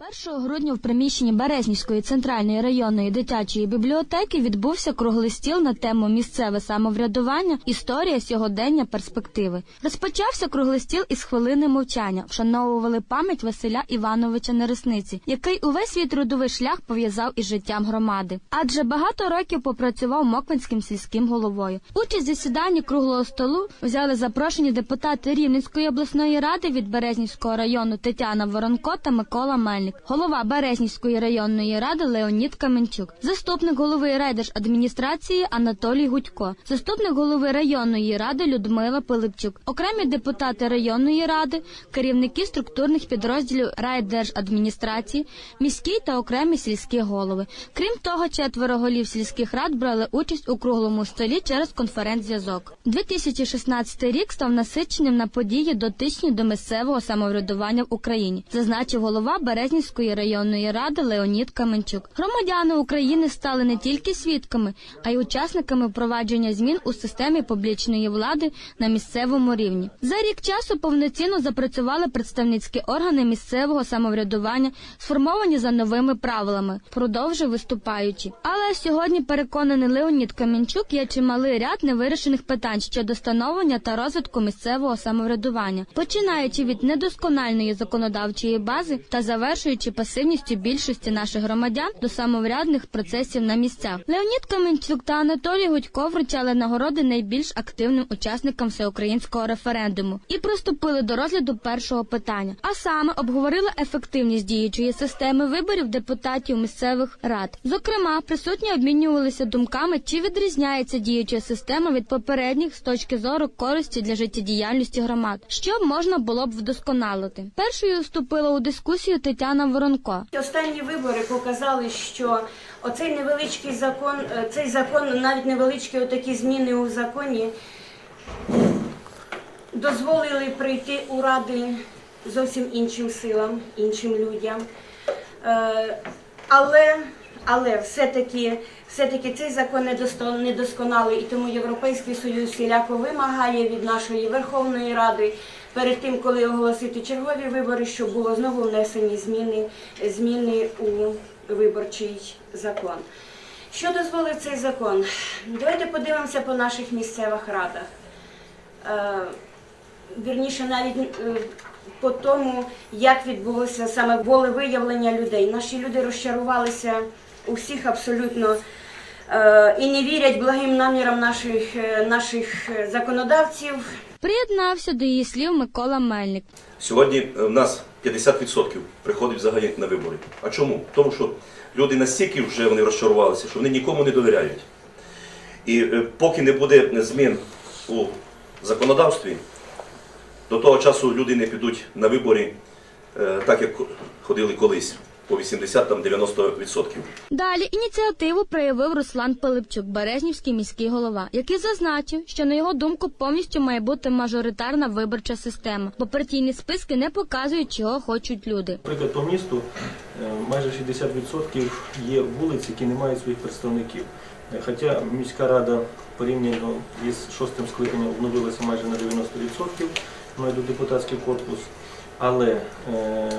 1 грудня в приміщенні Березнівської центральної районної дитячої бібліотеки відбувся круглий стіл на тему місцеве самоврядування, історія сьогодення, перспективи. Розпочався круглий стіл із хвилини мовчання. Вшановували пам'ять Василя Івановича Нересниці, який увесь свій трудовий шлях пов'язав із життям громади. Адже багато років попрацював Моквинським сільським головою. Участь засіданні круглого столу взяли запрошені депутати Рівненської обласної ради від Березнівського району Тетяна Воронко та Микола Мельник, голова Березнівської районної ради Леонід Каменчук, заступник голови райдержадміністрації Анатолій Гудько, заступник голови районної ради Людмила Пилипчук, окремі депутати районної ради, керівники структурних підрозділів райдержадміністрації, міські та окремі сільські голови. Крім того, четверо голів сільських рад брали участь у круглому столі через конференц-зв'язок. 2016 рік став насиченим на події дотичні до місцевого самоврядування в Україні, зазначив голова Березнівської районної ради Леонід Каменчук. Громадяни України стали не тільки свідками, а й учасниками впровадження змін у системі публічної влади на місцевому рівні. За рік часу повноцінно запрацювали представницькі органи місцевого самоврядування, сформовані за новими правилами, продовжив виступаючи. Але сьогодні переконаний Леонід Камінчук є чималий ряд невирішених питань щодо становлення та розвитку місцевого самоврядування, починаючи від недоскональної законодавчої бази та завершуючи пасивністю більшості наших громадян до самоврядних процесів на місцях. Леонід Камінчук та Анатолій Гудько вручали нагороди найбільш активним учасникам всеукраїнського референдуму і приступили до розгляду першого питання, а саме обговорили ефективність діючої системи виборів депутатів місцевих рад. Зокрема, присутні обмінювалися думками, чи відрізняється діюча система від попередніх з точки зору користі для життєдіяльності громад, що можна було б вдосконалити. Першою вступила у дискусію Тетяна Воронко. Останні вибори показали, що оцей невеличкий закон, е, цей закон, навіть невеличкі отакі зміни у законі, дозволили прийти у ради зовсім іншим силам, іншим людям. Е, Але, але все-таки, все-таки цей закон недосконалий, і тому Європейський Союз всіляко вимагає від нашої Верховної Ради перед тим, коли оголосити чергові вибори, щоб було знову внесені зміни, зміни у виборчий закон. Що дозволив цей закон? Давайте подивимося по наших місцевих радах. Е, вірніше навіть е, по тому, як відбулося саме волевиявлення людей. Наші люди розчарувалися у всіх абсолютно е, і не вірять благим намірам наших, наших законодавців. Приєднався до її слів Микола Мельник. Сьогодні е, в нас 50% приходить взагалі на вибори. А чому? Тому що люди настільки вже вони розчарувалися, що вони нікому не довіряють. І е, поки не буде змін у законодавстві, до того часу люди не підуть на вибори е, так, як ходили колись, по 80-90%. Далі ініціативу проявив Руслан Пилипчук, Березнівський міський голова, який зазначив, що на його думку повністю має бути мажоритарна виборча система, бо партійні списки не показують, чого хочуть люди. Наприклад, по місту е, майже 60% є вулиць, які не мають своїх представників. Е, Хоча міська рада порівняно із шостим скликанням обновилася майже на 90%, має депутатський корпус. Але е,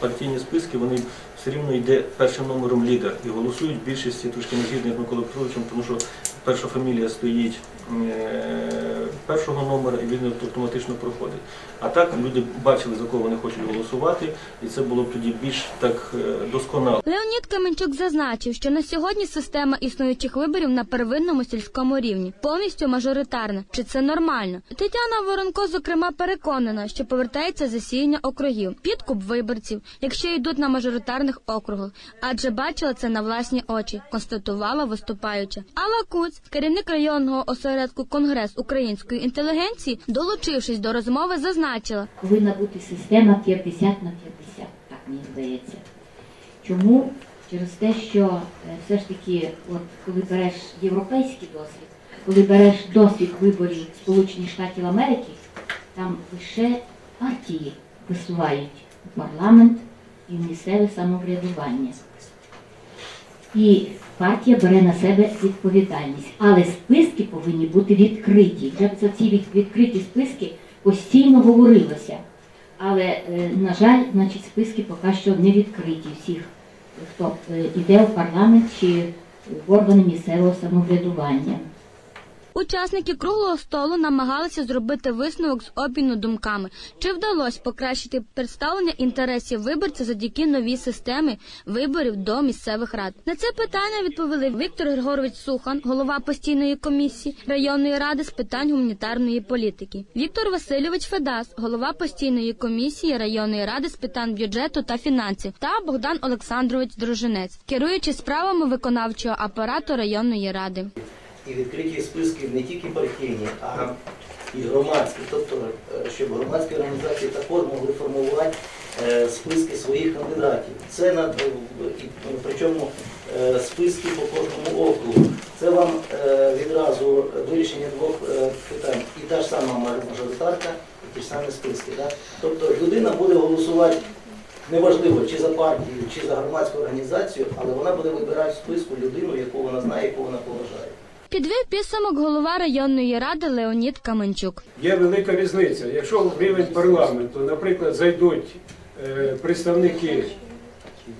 партійні списки вони все рівно йде першим номером лідер і голосують більшості трошки не згідних з Петровичем, тому що перша фамілія стоїть е, першого номера і він автоматично проходить. А так люди бачили, за кого вони хочуть голосувати, і це було б тоді більш так е, досконало. Леонід Каменчук зазначив, що на сьогодні система існуючих виборів на первинному сільському рівні повністю мажоритарна. Чи це нормально? Тетяна Воронко, зокрема, переконана, що повертається засіяння округів, підкуп виборців, якщо йдуть на мажоритарних округах, адже бачила це на власні очі, констатувала виступаюча. Алла Куц, керівник районного осередку Конгрес української інтелігенції, долучившись до розмови, зазначила. повинна бути система 50 на 50, так мені здається. Чому? Через те, що е, все ж таки, от коли береш європейський досвід, коли береш досвід виборів Сполучених Штатів Америки, там лише партії висувають парламент і місцеве самоврядування. І партія бере на себе відповідальність. Але списки повинні бути відкриті. Вже за ці відкриті списки постійно говорилося. Але, е, на жаль, значить, списки поки що не відкриті всіх, хто е, йде в парламент чи в органи місцевого самоврядування. Учасники круглого столу намагалися зробити висновок з обміну думками, чи вдалося покращити представлення інтересів виборця завдяки новій системі виборів до місцевих рад. На це питання відповіли Віктор Григорович Сухан, голова постійної комісії районної ради з питань гуманітарної політики, Віктор Васильович Федас, голова постійної комісії районної ради з питань бюджету та фінансів, та Богдан Олександрович Дружинець, керуючи справами виконавчого апарату районної ради. І відкриті списки не тільки партійні, а і громадські. Тобто, е, щоб громадські організації також могли формувати е, списки своїх кандидатів. Це на причому е, списки по кожному округу. Це вам відразу вирішення двох питань. І та ж сама мажоритарка, і ті ж самі списки. Да? Тобто людина буде голосувати. Неважливо, чи за партію, чи за громадську організацію, але вона буде вибирати в списку людину, яку вона знає, яку вона поважає. Підвів підсумок голова районної ради Леонід Каменчук. Є велика різниця. Якщо в рівень парламенту, наприклад, зайдуть е, представники,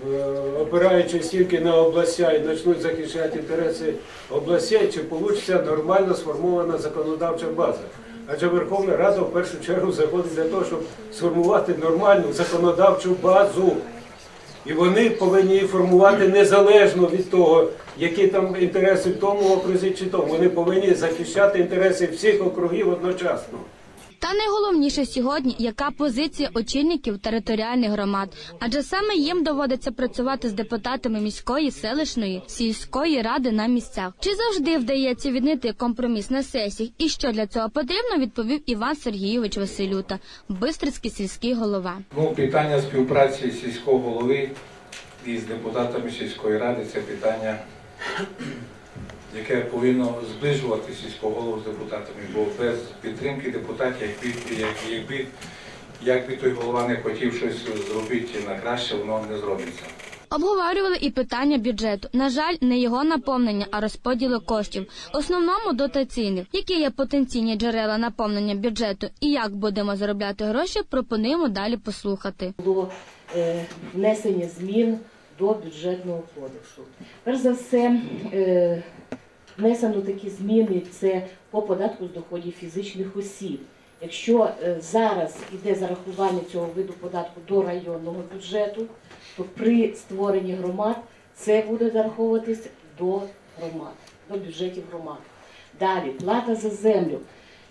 в- опираючись тільки на областя і почнуть захищати інтереси областей, чи вийде нормально сформована законодавча база. Адже Верховна Рада в першу чергу заходить для того, щоб сформувати нормальну законодавчу базу. І вони повинні її формувати незалежно від того, які там інтереси тому окрузі чи тому. Вони повинні захищати інтереси всіх округів одночасно. Та найголовніше сьогодні, яка позиція очільників територіальних громад, адже саме їм доводиться працювати з депутатами міської, селищної, сільської ради на місцях. Чи завжди вдається віднайти компроміс на сесіях, і що для цього потрібно, відповів Іван Сергійович Василюта, Бистрицький сільський голова. Ну, питання співпраці сільського голови із депутатами сільської ради це питання, яке повинно зближувати сільського голову з депутатами, бо без підтримки депутатів, якби, як- якби, якби той голова не хотів щось зробити на краще, воно не зробиться. Обговорювали і питання бюджету. На жаль, не його наповнення, а розподілу коштів. Основному дотаційних. Які є потенційні джерела наповнення бюджету і як будемо заробляти гроші, пропонуємо далі послухати. було е, внесення змін до бюджетного кодексу. Перш за все, е, внесено такі зміни це по податку з доходів фізичних осіб. Якщо е, зараз йде зарахування цього виду податку до районного бюджету, то при створенні громад це буде зараховуватись до громад, до бюджетів громад. Далі плата за землю.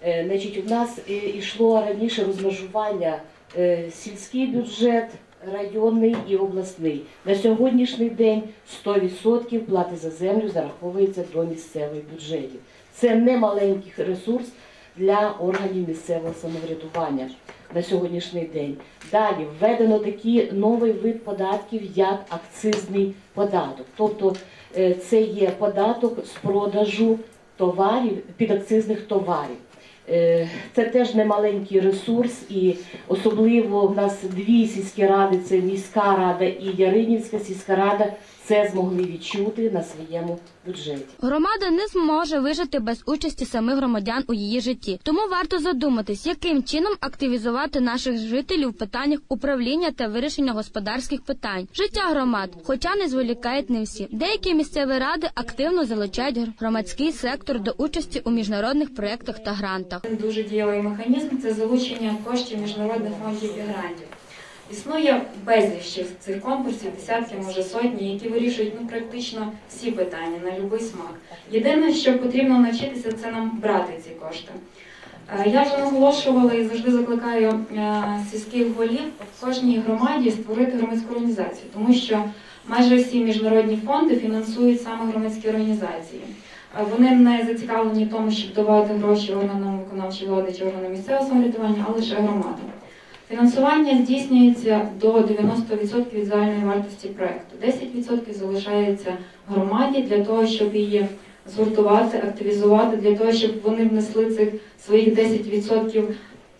Е, Значить, у нас е, йшло раніше розмежування е, сільський бюджет, районний і обласний. На сьогоднішній день 100% плати за землю зараховується до місцевих бюджетів. Це немаленький ресурс для органів місцевого самоврядування на сьогоднішній день. Далі введено такий новий вид податків, як акцизний податок. Тобто е, це є податок з продажу товарів, підакцизних товарів. Е, Це теж немаленький ресурс, і особливо в нас дві сільські ради це міська рада і Яринівська сільська рада. Це змогли відчути на своєму бюджеті. Громада не зможе вижити без участі самих громадян у її житті. Тому варто задуматись, яким чином активізувати наших жителів в питаннях управління та вирішення господарських питань. Життя громад, хоча не зволікають не всі. Деякі місцеві ради активно залучають громадський сектор до участі у міжнародних проєктах та грантах. Дуже дієвий механізм це залучення коштів міжнародних фондів і грантів. Існує безліч цих конкурсів, десятки, може сотні, які вирішують ну, практично всі питання на будь-який смак. Єдине, що потрібно навчитися, це нам брати ці кошти. Е, Я вже наголошувала і завжди закликаю е, сільських голів в кожній громаді створити громадську організацію, тому що майже всі міжнародні фонди фінансують саме громадські організації. Е, Вони не зацікавлені в тому, щоб давати гроші органам виконавчої влади чи органам місцевого самоврядування, а лише громадам. Фінансування здійснюється до 90% від загальної вартості проекту. 10% залишається громаді для того, щоб її згуртувати, активізувати, для того, щоб вони внесли цих своїх 10%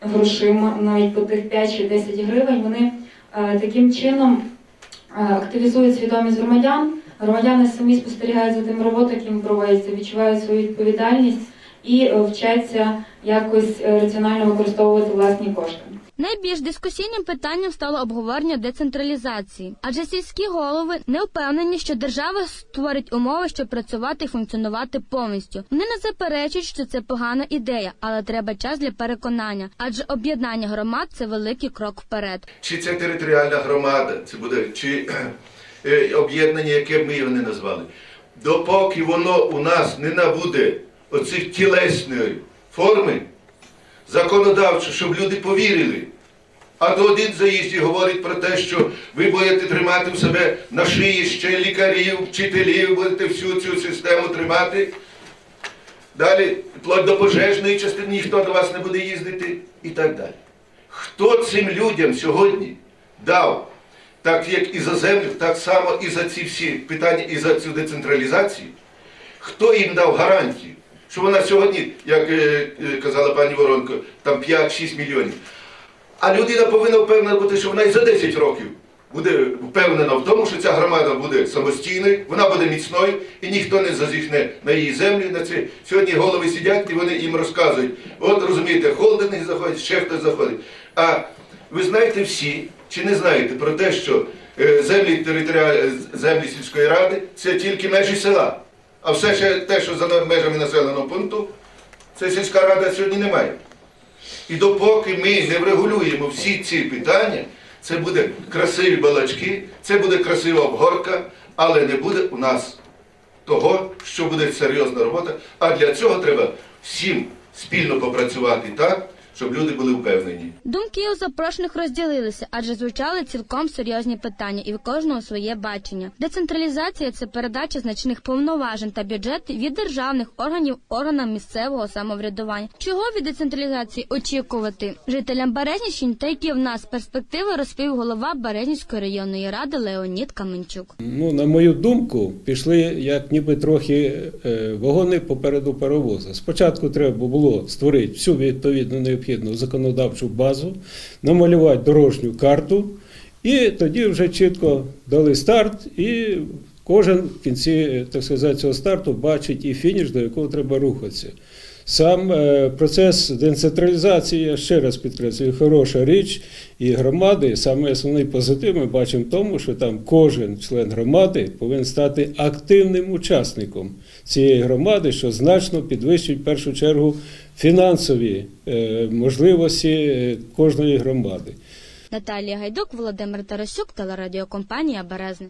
грошима, навіть по тих 5 чи 10 гривень. Вони е, таким чином е, активізують свідомість громадян. Громадяни самі спостерігають за тим роботою, яким проводиться, відчувають свою відповідальність і е, вчаться якось раціонально використовувати власні кошти. Найбільш дискусійним питанням стало обговорення децентралізації, адже сільські голови не впевнені, що держава створить умови, щоб працювати і функціонувати повністю. Вони не заперечують, що це погана ідея, але треба час для переконання, адже об'єднання громад це великий крок вперед. чи це територіальна громада, це буде, чи е, об'єднання, яке б ми його не назвали. Допоки воно у нас не набуде оцих тілесної форми, законодавчо, щоб люди повірили. А то один заїзді говорить про те, що ви будете тримати в себе на шиї ще лікарів, вчителів, будете всю цю систему тримати. Далі, вплоть до пожежної частини, ніхто до вас не буде їздити і так далі. Хто цим людям сьогодні дав, так як і за землю, так само і за ці всі питання, і за цю децентралізацію? Хто їм дав гарантію, що вона сьогодні, як е, е, казала пані Воронко, там 5-6 мільйонів. А людина повинна впевнена бути, що вона і за 10 років буде впевнена в тому, що ця громада буде самостійною, вона буде міцною, і ніхто не зазіхне на її землю. На це. Сьогодні голови сидять і вони їм розказують. От розумієте, холдинги заходять, ще хтось заходить. А ви знаєте всі, чи не знаєте про те, що е, землі землі сільської ради це тільки межі села. А все ще те, що за межами населеного пункту, це сільська рада сьогодні не має. І допоки ми не врегулюємо всі ці питання, це буде красиві балачки, це буде красива обгорка, але не буде у нас того, що буде серйозна робота. А для цього треба всім спільно попрацювати так, щоб люди були впевнені. Думки у запрошених розділилися, адже звучали цілком серйозні питання, і в кожного своє бачення. Децентралізація це передача значних повноважень та бюджетів від державних органів органам місцевого самоврядування. Чого від децентралізації очікувати жителям Березнівщини та які в нас перспективи розповів голова Березнівської районної ради Леонід Каменчук. Ну, на мою думку, пішли як ніби трохи е, вагони попереду паровоза. Спочатку треба було створити всю відповідну необхідну законодавчу базу, намалювати дорожню карту, і тоді вже чітко дали старт, і кожен в кінці так сказати, цього старту бачить і фініш, до якого треба рухатися. Сам е, процес децентралізації, я ще раз підкреслюю, хороша річ, і громади, саме основний позитив ми бачимо в тому, що там кожен член громади повинен стати активним учасником цієї громади, що значно підвищить в першу чергу фінансові е, можливості е, кожної громади. Наталія Гайдук, Володимир Тарасюк, телерадіокомпанія Березне.